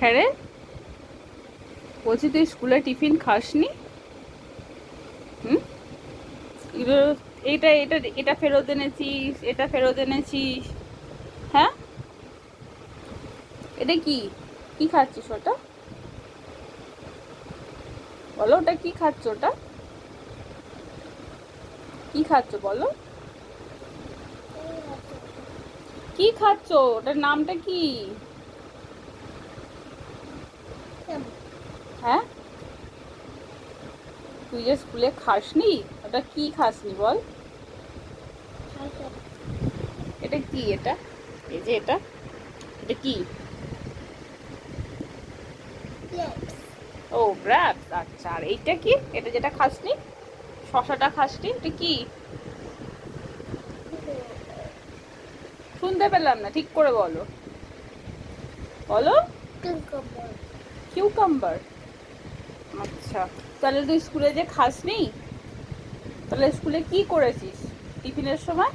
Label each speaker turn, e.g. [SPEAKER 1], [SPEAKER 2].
[SPEAKER 1] হ্যাঁ রে বলছি, তুই স্কুলে টিফিন খাসনি? হুম? এইটা এটা এটা ফেরত এনেছিস, এটা ফেরত এনেছিস হ্যাঁ? এটা কি? কি খাচ্ছিস ওটা? বলো, ওটা কি খাচ্ছ ওটা? কি খাচ্ছ বলো? কি খাচ্ছ? ওটার নামটা কি হ্যাঁ তুই যে স্কুলে খাসনি? ওটা কি খাসনি বল? এটা কি এটা? এই যে এটা। এটা কি? ও ব্র্যাপ আচ্ছা আর এইটা কি? এটা যেটা খাসনি? শশাটা খাসনি? এটা কি? শুনতে পেলাম না ঠিক করে বলো। বলো। কিউকাম্বার আচ্ছা। তাহলে তুই স্কুলে যে খাসনি? তাহলে স্কুলে কি করেছিস? টিফিনের সময়?